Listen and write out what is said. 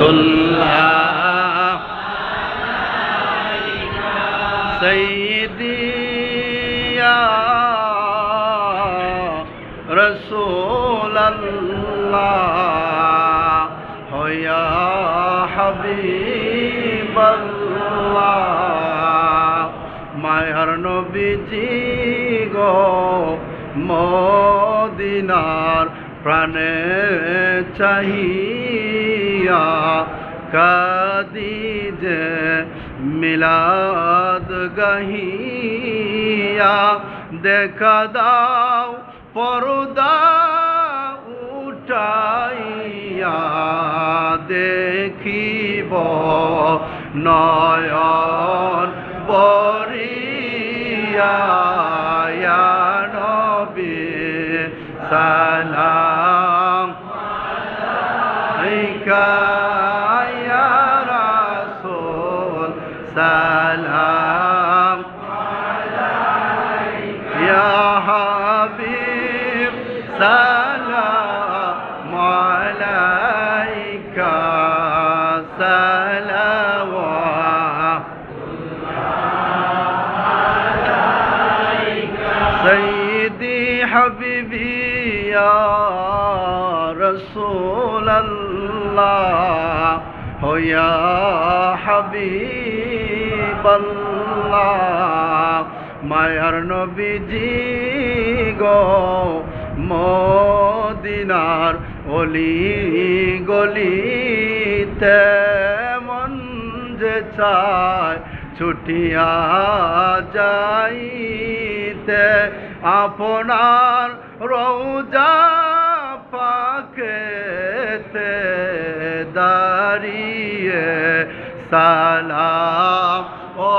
الله سيدي يا رسول الله يا حبيب الله মায়ার নবীজি গো মদিনার প্রাণে চাহিয়া কাদি যে মিলাদ গাহিয়া, দেখা দাও, পরদা উঠাইয়া, দেখিব নয়ন বরিয়া নবী আলাইকা ইয়া রাসূল সালাম। ইয়া হাবিব সালাম আলাইকা সালাওয়াত হাবিবি রসোল্লাহ হইয়া হাবিবাল্লাহ মায়ার নবীজি গো, মদিনার অলি গলিতে মন যে চায়, ছুটিয়া যায় হইতে আপনার রৌজা পাকেতে দাঁড়িয়ে সালাম ও